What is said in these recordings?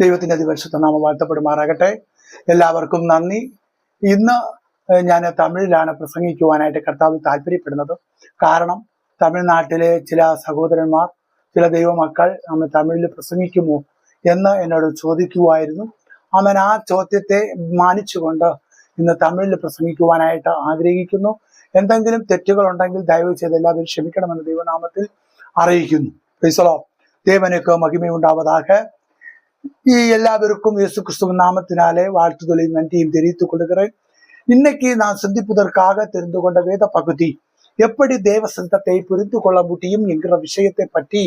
ദൈവത്തിന്റെ അതിപരിശുദ്ധ നാമം വാഴ്ത്തപ്പെടുമാറാകട്ടെ. എല്ലാവർക്കും നന്ദി. ഇന്ന് ഞാൻ തമിഴിലാണ് പ്രസംഗിക്കുവാനായിട്ട് കർത്താവ് താല്പര്യപ്പെടുന്നത്. കാരണം തമിഴ്നാട്ടിലെ ചില സഹോദരന്മാർ ചില ദൈവമക്കൾ നമ്മൾ തമിഴിൽ പ്രസംഗിക്കുമോ എന്ന് എന്നോട് ചോദിക്കുമായിരുന്നു അവൻ ആ ചോദ്യത്തെ മാനിച്ചുകൊണ്ട് ഇന്ന് തമിഴിൽ പ്രസംഗിക്കുവാനായിട്ട് ആഗ്രഹിക്കുന്നു. എന്തെങ്കിലും തെറ്റുകൾ ഉണ്ടെങ്കിൽ ദയവ് ചെയ്ത് എല്ലാവരും ക്ഷമിക്കണമെന്ന് ദൈവനാമത്തിൽ അറിയിക്കുന്നു. പ്രീസലോ മഹിമയുണ്ടാവതാകെ எல்லாருக்கும் இயேசு கிறிஸ்துவ நாமத்தினாலே வாழ்த்துதலையும் நன்றியும் தெரிவித்துக் கொள்கிறேன் இன்னைக்கு நான் சந்திப்பதற்காக தெரிந்து கொண்ட வேத பகுதி எப்படி தேவ சித்தத்தை புரிந்து கொள்ள முடியும் என்கிற விஷயத்தை பற்றி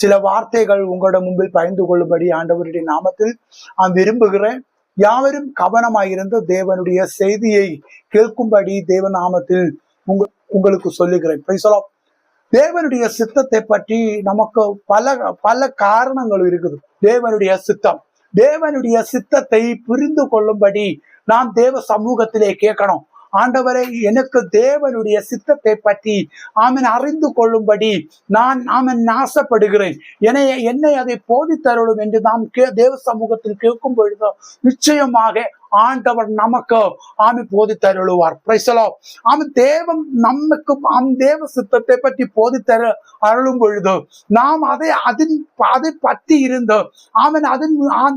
சில வார்த்தைகள் உங்களோட முன்பில் பயந்து கொள்ளும்படி ஆண்டவருடைய நாமத்தில் நான் விரும்புகிறேன் யாவரும் கவனமாயிருந்து தேவனுடைய செய்தியை கேட்கும்படி தேவ நாமத்தில் உங்க உங்களுக்கு சொல்லுகிறேன் பிரைசலோ தேவனுடைய சித்தத்தை பற்றி நமக்கு பல பல காரணங்கள் இருக்குது. தேவனுடைய சித்தம். தேவனுடைய சித்தத்தை புரிந்து கொள்ளும்படி நாம் தேவ சமூகத்திலே கேட்கணும். ஆண்டவரை எனக்கு தேவனுடைய சித்தத்தை பற்றி ஆமன் அறிந்து கொள்ளும்படி நான் ஆமன் நாசப்படுகிறேன் என்னை என்னை அதை போதித்தருளும் என்று நாம் கே தேவ சமூகத்தில் கேட்கும் பொழுது நிச்சயமாக ஆண்டவர் நமக்கு ஆமி போதித்தருளுவார். பிரைசலோ ஆமன் தேவன் நமக்கு அந்த தேவ சித்தத்தை பற்றி போதித்தர அருளும் பொழுது நாம் அதை அதன் அதை பற்றி இருந்து ஆமன் அதன்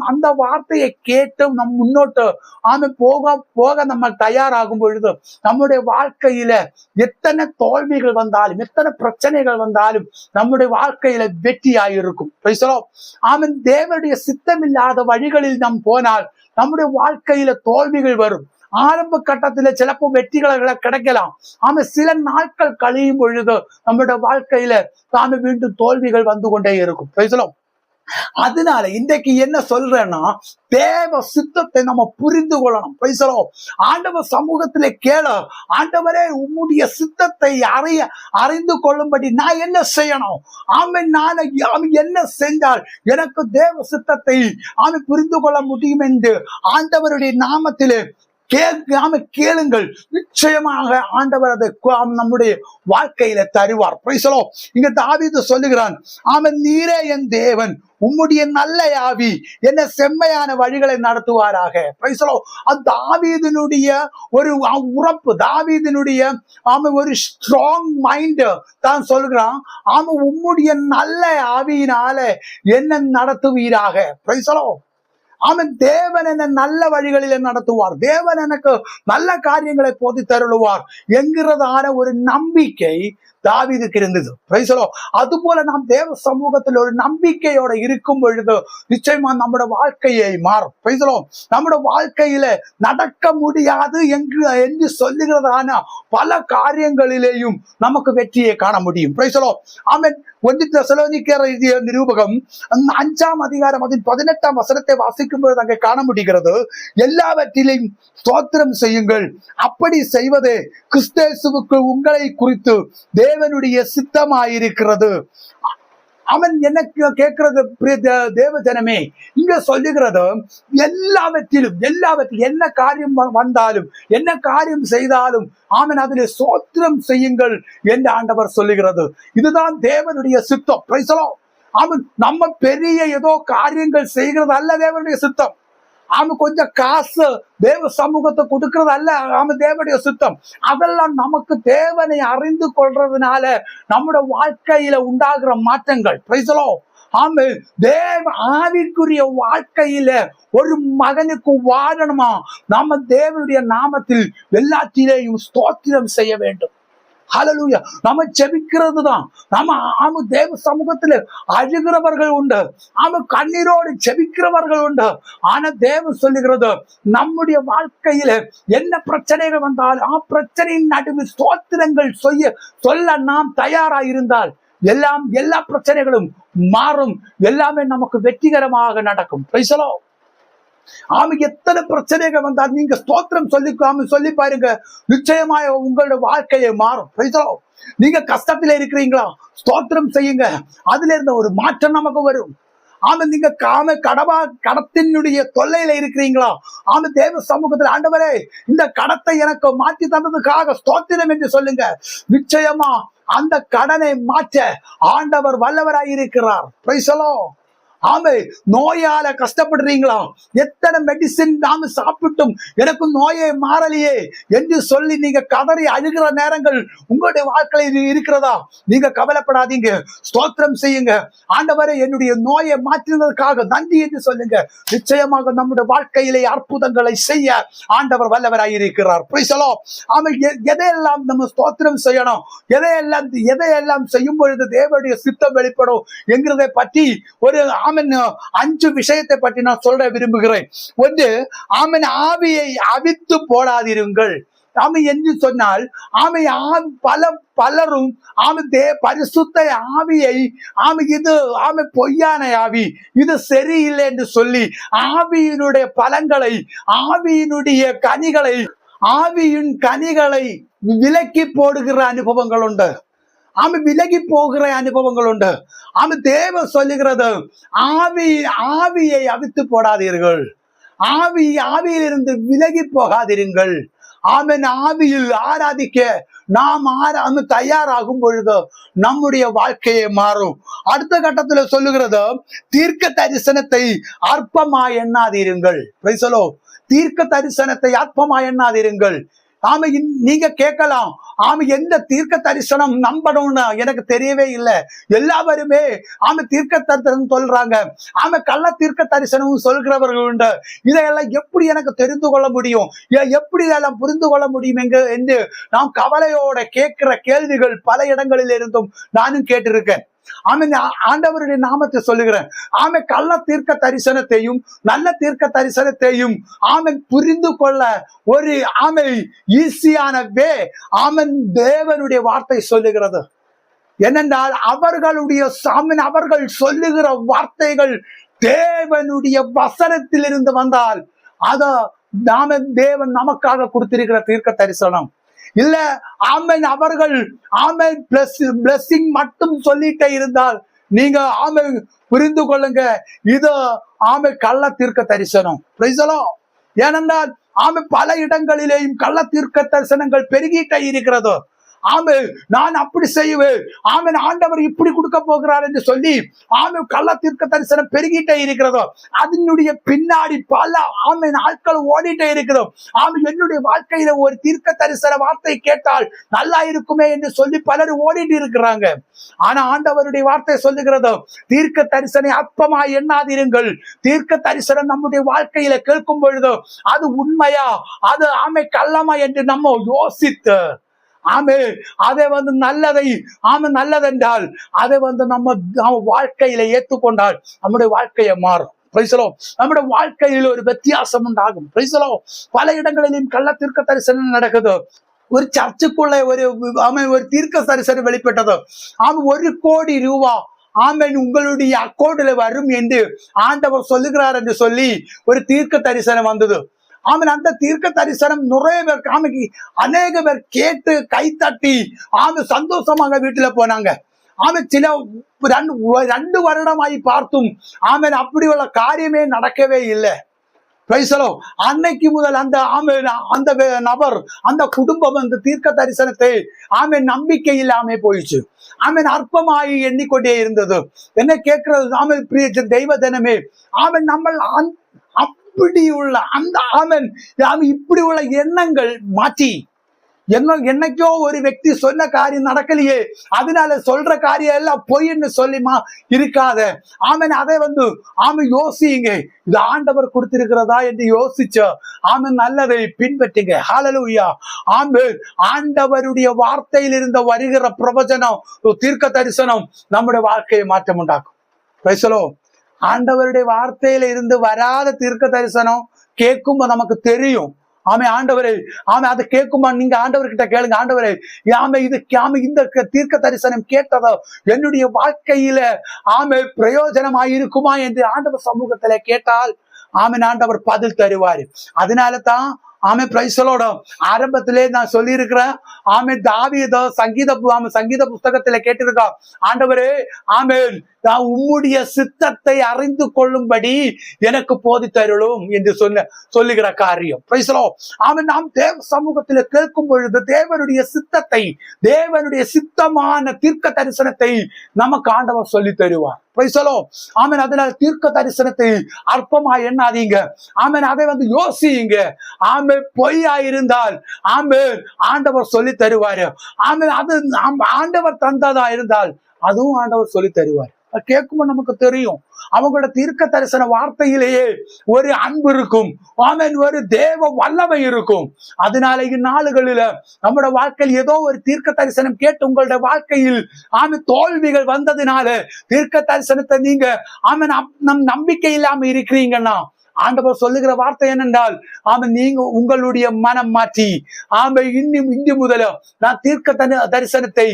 அந்த வார்த்தையை கேட்டு நம் முன்னோட்டு ஆமை போக போக நம்ம தயாராகும் பொழுது நம்முடைய வாழ்க்கையில எத்தனை தோல்விகள் வந்தாலும் எத்தனை பிரச்சனைகள் வந்தாலும் நம்முடைய வாழ்க்கையில வெற்றியாயிருக்கும். பிரைசலோ ஆமன் தேவனுடைய சித்தமில்லாத வழிகளில் நாம் போனால் நம்முடைய வாழ்க்கையில தோல்விகள் வரும். ஆரம்ப கட்டத்துல சிலப்போ வெற்றிகளை கிடைக்கலாம். ஆமா சில நாட்கள் கழியும் பொழுது நம்முடைய வாழ்க்கையில தாம மீண்டும் தோல்விகள் வந்து கொண்டே இருக்கும். பேசலாம் அதனால இன்றைக்கு என்ன சொல்றேன்னா தேவ சித்தத்தை நம்ம புரிந்து கொள்ளணும். பேசலாம் ஆண்டவர் சமூகத்திலே கேள. ஆண்டவரே உம்முடைய சித்தத்தை அறிய அறிந்து கொள்ளும்படி நான் என்ன செய்யணும்? ஆமென் நான் அவன் என்ன செஞ்சால் எனக்கு தேவ சித்தத்தை அவன் புரிந்து கொள்ள முடியும் என்று ஆண்டவருடைய நாமத்திலே கேட்காம கேளுங்கள். நிச்சயமாக ஆண்டவர் அதை நம்முடைய வாழ்க்கையில தருவார். பிரைசலோ இங்க தாவீது சொல்லுகிறான் அவன் நீரே என் தேவன் உம்முடைய நல்ல ஆவி என்ன செம்மையான வழிகளை நடத்துவாராக. பிரைசலோ அது தாவீதனுடைய ஒரு உறப்பு தாவீதனுடைய அவன் ஒரு ஸ்ட்ராங் மைண்ட் தான் சொல்கிறான் அவன் உம்முடைய நல்ல ஆவியினால என்ன நடத்துவீராக? பிரைசலோ அவன் தேவன் என்ன நல்ல வழிகளிலே நடத்துவார். தேவன் எனக்கு நல்ல காரியங்களை போதி தருளுவார் என்கிறதான ஒரு நம்பிக்கை தாவிதுக்கு இருந்தது. பிரைசலோ அது போல நாம் தேவ சமூகத்தில் ஒரு நம்பிக்கையோட இருக்கும் பொழுது நிச்சயமா நம்முடைய வாழ்க்கையை மாறும். பிரைசலோ நம்முடைய வாழ்க்கையில நடக்க முடியாது என்று என்று சொல்லுகிறதான பல காரியங்களிலேயும் நமக்கு வெற்றியை காண முடியும். பிரைசலோ அவன் ஒன்று தெசலோனிக்கர் நிரூபகம் அந்த அஞ்சாம் அதிகாரம் அதன் பதினெட்டாம் வசனத்தை வாசிக்கும் பொழுது அங்கே காண முடிகிறது. எல்லாவற்றிலையும் ஸ்தோத்திரம் செய்யுங்கள். அப்படி செய்வதே கிறிஸ்தேசுவுக்கு உங்களை குறித்து தேவனுடைய சித்தமாயிருக்கிறது. அவன் என்ன கே- கேட்கிறது பிரிய இங்க சொல்லுகிறது எல்லாவற்றிலும் எல்லாவற்றிலும் என்ன காரியம் வந்தாலும் என்ன காரியம் செய்தாலும் ஆமன் அதில் சோத்திரம் செய்யுங்கள் என்று ஆண்டவர் சொல்லுகிறது. இதுதான் தேவனுடைய சித்தம். பிரைசலோ அவன் நம்ம பெரிய ஏதோ காரியங்கள் செய்கிறது அல்ல தேவனுடைய சித்தம். ஆம கொஞ்சம் காசு தேவ சமூகத்தை கொடுக்கறது அல்ல ஆம தேவனுடைய சுத்தம். அதெல்லாம் நமக்கு தேவனை அறிந்து கொள்றதுனால நம்முடைய வாழ்க்கையில உண்டாகிற மாற்றங்கள். பிரைசலோ ஆமே தேவ ஆவிக்குரிய வாழ்க்கையில ஒரு மகனுக்கு வாழணுமா? நம்ம தேவனுடைய நாமத்தில் எல்லாத்திலேயும் ஸ்தோத்திரம் செய்ய வேண்டும். ஹலலூயா நம்ம செபிக்கிறது தான் நம்ம ஆம தேவ சமூகத்தில் அழுகிறவர்கள் உண்டு. ஆம கண்ணீரோடு செபிக்கிறவர்கள் உண்டு. ஆனா தேவ சொல்லுகிறது நம்முடைய வாழ்க்கையில என்ன பிரச்சனைகள் வந்தாலும் ஆ பிரச்சனையின் நடுவில் சோத்திரங்கள் செய்ய சொல்ல நாம் தயாரா இருந்தால் எல்லாம் எல்லா பிரச்சனைகளும் மாறும். எல்லாமே நமக்கு வெற்றிகரமாக நடக்கும். பேசலாம் ஆமி எத்தனை பிரச்சனைகள் வந்தால் நீங்க ஸ்தோத்திரம் சொல்லி சொல்லி பாருங்க. நிச்சயமாய் உங்களோட வாழ்க்கையை மாறும். நீங்க கஷ்டத்துல இருக்கிறீங்களா? ஸ்தோத்திரம் செய்யுங்க. அதுல இருந்த ஒரு மாற்றம் நமக்கு வரும். ஆமா நீங்க காம கடவா கடத்தினுடைய தொல்லையில இருக்கிறீங்களா? ஆமா தேவ சமூகத்தில் ஆண்டவரே இந்த கடத்தை எனக்கு மாற்றி தந்ததுக்காக ஸ்தோத்திரம் என்று சொல்லுங்க. நிச்சயமா அந்த கடனை மாற்ற ஆண்டவர் வல்லவராய் இருக்கிறார் பிரைசலோ ஆமை நோயால கஷ்டப்படுறீங்களா? எத்தனை மெடிசின் நாம சாப்பிட்டும்? எனக்கு நோயே மாறலையே என்று சொல்லி நீங்க கதறி அழுகிற நேரங்கள் உங்களுடைய வாழ்க்கையில் இருக்கிறதா? நீங்க கவலைப்படாதீங்க. ஸ்தோத்திரம் செய்யுங்க. ஆண்டவரை என்னுடைய நோயை மாற்றினதற்காக நன்றி என்று சொல்லுங்க. நிச்சயமாக நம்முடைய வாழ்க்கையிலே அற்புதங்களை செய்ய ஆண்டவர் வல்லவராய் இருக்கிறார். புரிசலோ ஆமை எ- எதையெல்லாம் நம்ம ஸ்தோத்திரம் செய்யணும்? எதையெல்லாம் எதையெல்லாம் செய்யும் பொழுது தேவனுடைய சித்தம் வெளிப்படும் என்கிறதை பற்றி ஒரு ஆமன். அஞ்சு விஷயத்தை பற்றி நான் சொல்ல விரும்புகிறேன். ஒன்று ஆமன் ஆவியை அவித்து போடாதிருங்கள். ஆமை என்று சொன்னால் ஆமை ஆ- பல பலரும் ஆமை தே பரிசுத்த ஆவியை ஆமை இது ஆமை பொய்யான ஆவி இது சரியில்லை என்று சொல்லி ஆவியினுடைய பலங்களை ஆவியினுடைய கனிகளை ஆவியின் கனிகளை விலக்கி போடுகிற அனுபவங்கள் உண்டு. ஆமை விலகி போகிற அனுபவங்கள் உண்டு ஆமை தேவ சொல்லுகிறது ஆவி ஆவியை அவித்து போடாதீர்கள் ஆவி ஆவியிலிருந்து விலகி போகாதிருங்கள் அவன் ஆவியில் ஆராதிக்க நாம் ஆரா தயாராகும் பொழுது நம்முடைய வாழ்க்கையை மாறும் அடுத்த கட்டத்துல சொல்லுகிறது தீர்க்க தரிசனத்தை அற்பமா எண்ணாதிருங்கள் பிரைசலோ தீர்க்க தரிசனத்தை அற்பமா எண்ணாதிருங்கள் ஆமை நீங்க கேட்கலாம். ஆமை எந்த தீர்க்க தரிசனம் நம்பணும்னு எனக்கு தெரியவே இல்லை. எல்லாருமே ஆமை தீர்க்க தரிசனம் சொல்றாங்க. ஆமை கள்ள தீர்க்க தரிசனமும் சொல்கிறவர்கள் உண்டு. இதையெல்லாம் எப்படி எனக்கு தெரிந்து கொள்ள முடியும்? எப்படி இதெல்லாம் புரிந்து கொள்ள முடியும் என்று நாம் கவலையோட கேட்கிற கேள்விகள் பல இடங்களில் இருந்தும் நானும் கேட்டிருக்கேன். ஆமே ஆண்டவருடைய நாமத்தை சொல்லுகிறேன். ஆமே கள்ள தீர்க்க தரிசனத்தையும் நல்ல தீர்க்க தரிசனத்தையும் ஆமன் புரிந்து கொள்ள ஒரு ஆமை ஈஸியான வே ஆமன் தேவனுடைய வார்த்தை சொல்லுகிறது. ஏனென்றால் அவர்களுடைய சாமன் அவர்கள் சொல்லுகிற வார்த்தைகள் தேவனுடைய வசனத்திலிருந்து வந்தால் அத நாம தேவன் நமக்காக கொடுத்திருக்கிற தீர்க்க தரிசனம் இல்ல ஆமன் அவர்கள் ஆமன் பிளஸ் பிளஸ்ஸிங் மட்டும் சொல்லிட்டே இருந்தால் நீங்க ஆமை புரிந்து கொள்ளுங்க. இது ஆமை கள்ள தீர்க்க தரிசனம் ஏனென்றால் ஆமை பல இடங்களிலேயும் கள்ள தீர்க்க தரிசனங்கள் பெருகிட்டே இருக்கிறது. ஆமை நான் அப்படி செய்வேன். ஆமென் ஆண்டவர் இப்படி கொடுக்க போகிறார் என்று சொல்லி ஆமை கள்ள தீர்க்க தரிசனம் பெருகிட்டே இருக்கிறதோ அதனுடைய பின்னாடி பல ஆமை நாட்கள் ஓடிட்டே இருக்கிறதோ ஆமை என்னுடைய வாழ்க்கையில ஒரு தீர்க்க தரிசன வார்த்தை கேட்டால் நல்லா இருக்குமே என்று சொல்லி பலர் ஓடிட்டு இருக்கிறாங்க. ஆனா ஆண்டவருடைய வார்த்தை சொல்லுகிறதோ தீர்க்க தரிசனை அப்பமா எண்ணாதிருங்கள். தீர்க்க தரிசனம் நம்முடைய வாழ்க்கையில கேட்கும் பொழுது அது உண்மையா? அது ஆமை கள்ளமா என்று நம்ம யோசித்து ஆமே அதை வந்து நல்லதை ஆமை நல்லதென்றால் அதை வந்து நம்ம நம்ம வாழ்க்கையில ஏற்றுக்கொண்டால் நம்முடைய வாழ்க்கையை மாறும். பிரைசலோ நம்முடைய வாழ்க்கையில் ஒரு வித்தியாசம் உண்டாகும். பிரைசலோ பல இடங்களிலும் கள்ள தீர்க்க தரிசனம் நடக்குது. ஒரு சர்ச்சுக்குள்ள ஒரு ஆமை ஒரு தீர்க்க தரிசனம் வெளிப்பட்டது. ஆமை ஒரு கோடி ரூபா ஆமென் உங்களுடைய அக்கௌண்ட்ல வரும் என்று ஆண்டவர் சொல்லுகிறார் என்று சொல்லி ஒரு தீர்க்க தரிசனம் வந்தது. ஆமன் அந்த தீர்க்க தரிசனம் நிறைய பேர் காமிக்கு அநேக பேர் கேட்டு கைத்தட்டி ஆமை சந்தோஷமாக வீட்டுல போனாங்க. ஆமை சில ரெண்டு வருடமாய் பார்த்தும் ஆமன் அப்படி உள்ள காரியமே நடக்கவே இல்லை. பிரைசலோ அன்னைக்கு முதல் அந்த ஆமை அந்த நபர் அந்த குடும்பம் அந்த தீர்க்க தரிசனத்தை ஆமை நம்பிக்கை இல்லாம போயிடுச்சு. ஆமன் அற்பமாயி எண்ணிக்கொண்டே இருந்தது. என்ன கேட்கறது? ஆமை பிரிய தெய்வ தினமே ஆமன் நம்ம இப்படி உள்ள அந்த ஆமன் இப்படி உள்ள எண்ணங்கள் மாற்றி. என்ன என்னைக்கோ ஒரு வக்தி சொன்ன காரியம் நடக்கலையே அதனால சொல்ற காரியம் எல்லாம் பொய்ன்னு சொல்லிமா இருக்காத. ஆமன் அதை வந்து ஆம யோசிங்க இது ஆண்டவர் கொடுத்திருக்கிறதா? என்று யோசிச்ச ஆமன் நல்லதை பின்பற்றுங்க. ஹாலலூயா ஆம்பு ஆண்டவருடைய வார்த்தையில் இருந்த வருகிற பிரவச்சனம் தீர்க்க தரிசனம் நம்முடைய வாழ்க்கையை மாற்றம் உண்டாக்கும் பேசலோ ஆண்டவருடைய வார்த்தையில இருந்து வராத தீர்க்க தரிசனம் கேட்கும்போது நமக்கு தெரியும். ஆமை ஆண்டவரே ஆமை அதை கேட்குமா நீங்க ஆண்டவர்கிட்ட கேளுங்க. ஆண்டவரே ஆமை இது ஆமை இந்த தீர்க்க தரிசனம் கேட்டதோ என்னுடைய வாழ்க்கையில ஆமை பிரயோஜனமாய் இருக்குமா என்று ஆண்டவர் சமூகத்துல கேட்டால் ஆமென் ஆண்டவர் பதில் தருவார். அதனால தான் ஆமை பிரைசலோட ஆரம்பத்திலே நான் சொல்லியிருக்கிறேன் ஆமை தாவீதோ சங்கீத பு- ஆமை சங்கீத புஸ்தகத்துல கேட்டிருக்கோம் ஆண்டவரே ஆமே நான் உம்முடைய சித்தத்தை அறிந்து கொள்ளும்படி எனக்கு போதித்தருளும் என்று சொன்ன சொல்லுகிற காரியம். அவன் நாம் தேவ சமூகத்தில் கேட்கும் பொழுது தேவனுடைய சித்தத்தை தேவனுடைய சித்தமான தீர்க்க தரிசனத்தை நமக்கு ஆண்டவர் சொல்லி தருவார். பிரைசலோ ஆமென் அதனால தீர்க்க தரிசனத்தை அற்பமா எண்ணாதீங்க. ஆமன் அதை வந்து யோசியுங்க. ஆமே பொய்யா இருந்தால் ஆமே ஆண்டவர் சொல்லி தருவாரு. ஆமன் அது ஆண்டவர் தந்ததா இருந்தால் அதுவும் ஆண்டவர் சொல்லி தருவார். கேட்கும்போது நமக்கு தெரியும். அவங்களோட தீர்க்க தரிசன வார்த்தையிலேயே ஒரு அன்பு இருக்கும். ஆமன் ஒரு தேவ வல்லமை இருக்கும். அதனால இந்நாளுகளில நம்மளோட வாழ்க்கையில் ஏதோ ஒரு தீர்க்க தரிசனம் கேட்டு உங்களோட வாழ்க்கையில் ஆமை தோல்விகள் வந்ததுனால தீர்க்க தரிசனத்தை நீங்க ஆமன் நம்- நம் நம்பிக்கை இல்லாம இருக்கிறீங்கன்னா ஆண்டவர் சொல்லுகிற வார்த்தை என்னென்றால் ஆமென் நீங்க உங்களுடைய மனம் மாற்றி ஆமை இன்னும் இன்று முதல நான் தீர்க்க தரிசனத்தை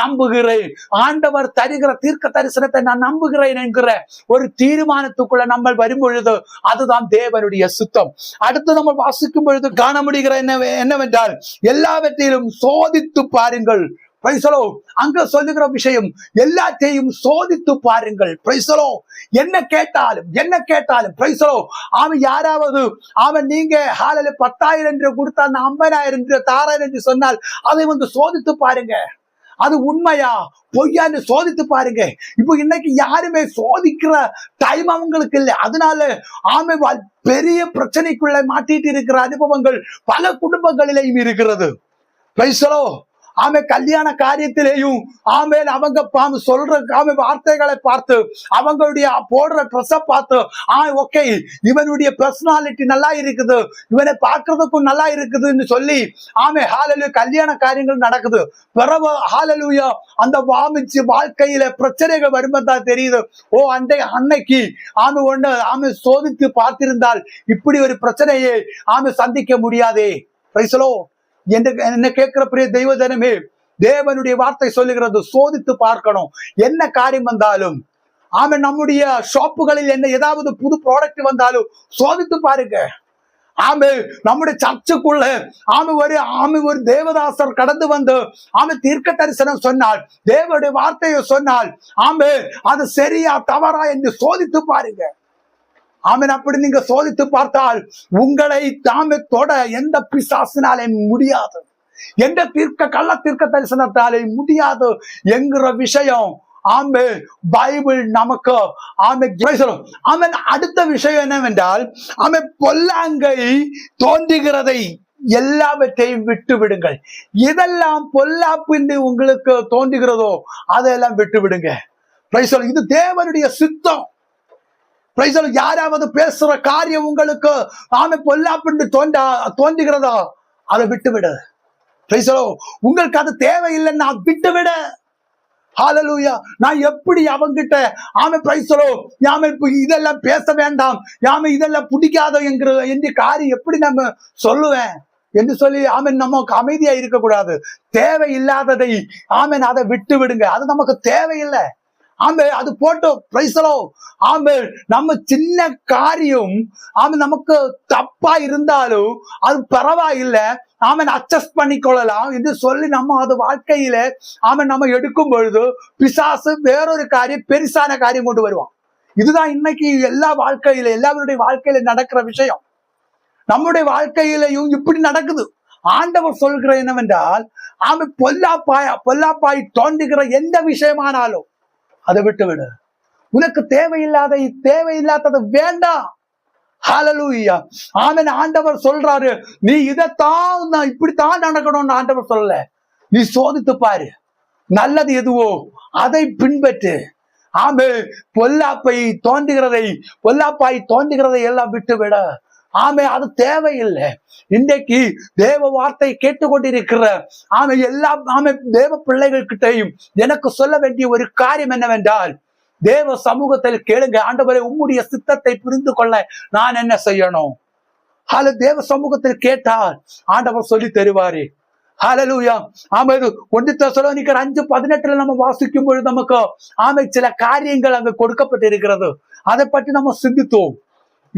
நம்புகிறேன். ஆண்டவர் தருகிற தீர்க்க தரிசனத்தை நான் நம்புகிறேன் என்கிற ஒரு தீர்மானத்துக்குள்ள நம்ம வரும் பொழுது அதுதான் தேவனுடைய சுத்தம். அடுத்து நம்ம வாசிக்கும் பொழுது காண முடிகிற என்ன என்னவென்றால் எல்லாவற்றிலும் சோதித்து பாருங்கள். பிரைசலோ அங்க சொல்லுகிற விஷயம் எல்லாத்தையும் சோதித்து பாருங்கள். பிரைசலோ என்ன கேட்டாலும் என்ன கேட்டாலும் பிரைசலோ அவன் யாராவது அவன் நீங்க ஹாலில் பத்தாயிரம் என்று கொடுத்தா அந்த ஐம்பதாயிரம் என்று தாராயிரம் என்று சொன்னால் அதை வந்து சோதித்து பாருங்க. அது உண்மையா? பொய்யான்னு சோதித்து பாருங்க. இப்போ இன்னைக்கு யாருமே சோதிக்கிற டைம் அவங்களுக்கு இல்லை. அதனால ஆமை பெரிய பிரச்சனைக்குள்ள மாட்டிட்டு இருக்கிற அனுபவங்கள் பல குடும்பங்களிலேயும் இருக்கிறது. பைசலோ ஆமை கல்யாண காரியத்திலேயும் ஆமே அவங்க சொல்ற ஆமை வார்த்தைகளை பார்த்து அவங்களுடைய போடுற ட்ரெஸ்ஸை பார்த்து ஆ ஓகே இவனுடைய பர்சனாலிட்டி நல்லா இருக்குது இவனை பார்க்கறதுக்கும் நல்லா இருக்குதுன்னு சொல்லி ஆமே ஹாலலு கல்யாண காரியங்கள் நடக்குது. பிறகு ஹாலலுயா அந்த வாமிச்சு வாழ்க்கையில பிரச்சனைகள் வரும்போதுதான் தெரியுது. ஓ அண்டை அன்னைக்கு ஆமை ஒண்ணு ஆமை சோதித்து பார்த்திருந்தால் இப்படி ஒரு பிரச்சனையை ஆமை சந்திக்க முடியாதே. பைசலோ என்ன கேட்கிற பிரிய தெய்வ ஜனமே தேவனுடைய வார்த்தை சொல்லுகிறது சோதித்து பார்க்கணும். என்ன காரியம் வந்தாலும் ஆமை நம்முடைய ஷாப்புகளில் என்ன ஏதாவது புது ப்ராடக்ட் வந்தாலும் சோதித்து பாருங்க. ஆமே நம்முடைய சர்ச்சுக்குள்ள ஆமை ஒரு ஆமை ஒரு தேவதாசர் கடந்து வந்து ஆமை தீர்க்க தரிசனம் சொன்னால் தேவனுடைய வார்த்தையை சொன்னால் ஆமே அது சரியா தவறா என்று சோதித்து பாருங்க. அவன் அப்படி நீங்க சோதித்து பார்த்தால் உங்களை தாமே தொட எந்த பிசாசினாலே முடியாது. எந்த தீர்க்க கள்ள தீர்க்க தரிசனத்தாலே முடியாது என்கிற விஷயம். ஆமே பைபிள் நமக்கு ஆமே சொல்லும். அவன் அடுத்த விஷயம் என்னவென்றால் ஆமை பொல்லாங்கை தோன்றுகிறதை எல்லாவற்றையும் விட்டு விடுங்கள். இதெல்லாம் பொல்லாப்புன்னு உங்களுக்கு தோன்றுகிறதோ அதையெல்லாம் விட்டு விடுங்க. இது தேவனுடைய சித்தம். யாராவது பேசுற காரியம் உங்களுக்கு ஆமை பொல்லாப்புண்டு தோன்றா தோன்றுகிறதோ அதை விட்டு விடு உங்களுக்கு அது தேவையில்லைன்னா விட்டு விடு ஹalleluya நான் எப்படி அவங்கிட்ட ஆமை பிரைசலோ யாமை இதெல்லாம் பேச வேண்டாம். யாமை இதெல்லாம் பிடிக்காதோ என்கிற என்று காரியம் எப்படி நம்ம சொல்லுவேன்? என்று சொல்லி ஆமன் நமக்கு அமைதியா இருக்கக்கூடாது. தேவையில்லாததை ஆமன் அதை விட்டு விடுங்க அது நமக்கு தேவையில்லை. ஆமே அது போட்டோ. பிரைசலோ ஆமே நம்ம சின்ன காரியம் ஆமே நமக்கு தப்பா இருந்தாலும் அது பரவாயில்லை. ஆமன் அட்ஜஸ்ட் பண்ணிக்கொள்ளலாம் என்று சொல்லி நம்ம அது வாழ்க்கையில ஆமன் நம்ம எடுக்கும் பொழுது பிசாசு வேறொரு காரியம் பெருசான காரியம் கொண்டு வருவான். இதுதான் இன்னைக்கு எல்லா வாழ்க்கையில எல்லாருடைய வாழ்க்கையில நடக்கிற விஷயம். நம்முடைய வாழ்க்கையிலையும் இப்படி நடக்குது. ஆண்டவர் சொல்கிற என்னவென்றால் ஆமை பொல்லாப்பாய் பொல்லாப்பாய் தோன்றுகிற எந்த விஷயமானாலும் அதை விட்டு விடு. உனக்கு தேவையில்லாத தேவையில்லாதது வேண்டாம் ஹalleluya ஆமன். ஆண்டவர் சொல்றாரு நீ இதைத்தான் நான் இப்படித்தான் நடக்கணும்னு ஆண்டவர் சொல்லல. நீ சோதித்து பாரு. நல்லது எதுவோ அதை பின்பற்று. ஆமே பொல்லாப்பை தோன்றுகிறதை பொல்லாப்பாய் தோன்றுகிறதை எல்லாம் விட்டு விட ஆமே அது தேவையில்லை. இன்றைக்கு தேவ வார்த்தை கேட்டுக்கொண்டிருக்கிற ஆமை எல்லா ஆமை தேவ பிள்ளைகள் கிட்டையும் எனக்கு சொல்ல வேண்டிய ஒரு காரியம் என்னவென்றால் தேவ சமூகத்தில் கேளுங்க ஆண்டவரை உம்முடைய சித்தத்தை புரிந்து கொள்ள நான் என்ன செய்யணும்? ஹால தேவ சமூகத்தில் கேட்டால் ஆண்டவர் சொல்லி தருவாரு. ஹலலூயா ஆமா இது ஒன்று தெசலோனிக்கர் அஞ்சு பதினெட்டுல நம்ம வாசிக்கும் பொழுது நமக்கு ஆமை சில காரியங்கள் அங்க கொடுக்கப்பட்டிருக்கிறது. அதை பற்றி நம்ம சிந்தித்தோம்.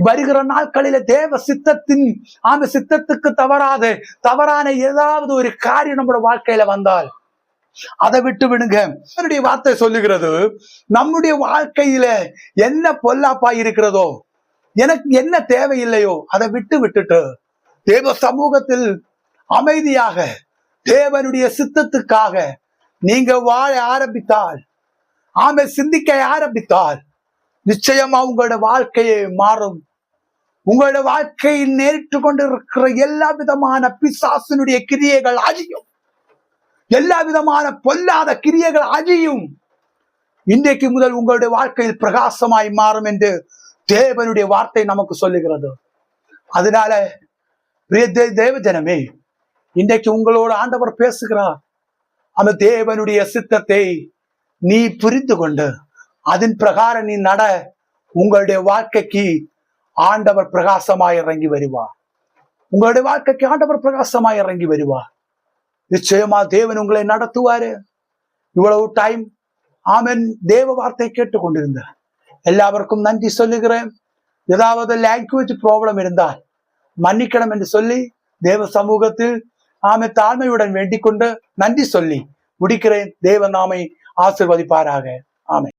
வருகிற நாட்களில தேவ சித்தத்தின் ஆமை சித்தத்துக்கு தவறாது. தவறான ஏதாவது ஒரு காரியம் நம்மளோட வாழ்க்கையில வந்தால் அதை விட்டு விடுங்க. அவருடைய வார்த்தை சொல்லுகிறது நம்முடைய வாழ்க்கையில என்ன பொல்லாப்பா இருக்கிறதோ எனக்கு என்ன தேவையில்லையோ அதை விட்டு விட்டுட்டு தேவ சமூகத்தில் அமைதியாக தேவனுடைய சித்தத்துக்காக நீங்க வாழ ஆரம்பித்தால் ஆமை சிந்திக்க ஆரம்பித்தால் நிச்சயமா உங்களோட வாழ்க்கையை மாறும். உங்களோட வாழ்க்கையில் நேரிட்டு கொண்டிருக்கிற எல்லா விதமான பிசாசினுடைய கிரியைகள் அழியும். எல்லா விதமான பொல்லாத கிரியைகள் அழியும். இன்றைக்கு முதல் உங்களுடைய வாழ்க்கையில் பிரகாசமாய் மாறும் என்று தேவனுடைய வார்த்தை நமக்கு சொல்லுகிறது. அதனால பிரிய தேவ ஜனமே இன்றைக்கு உங்களோட ஆண்டவர் பேசுகிறார். அந்த தேவனுடைய சித்தத்தை நீ புரிந்து கொண்டு அதன் பிரகாரம் நீ நட உங்களுடைய வாழ்க்கைக்கு ஆண்டவர் பிரகாசமாய் இறங்கி வருவார் உங்களுடைய வாழ்க்கைக்கு ஆண்டவர் பிரகாசமாய் இறங்கி வருவார் நிச்சயமா தேவன் உங்களை நடத்துவாரு. இவ்வளவு டைம் ஆமென் தேவ வார்த்தை கேட்டுக்கொண்டிருந்த எல்லாருக்கும் நன்றி சொல்லுகிறேன். ஏதாவது லாங்குவேஜ் ப்ராப்ளம் இருந்தால் மன்னிக்கணும் என்று சொல்லி தேவ சமூகத்தில் ஆமை தாழ்மையுடன் வேண்டிக் கொண்டு நன்றி சொல்லி முடிக்கிறேன். தேவன் நாமை ஆசிர்வதிப்பாராக. ஆமை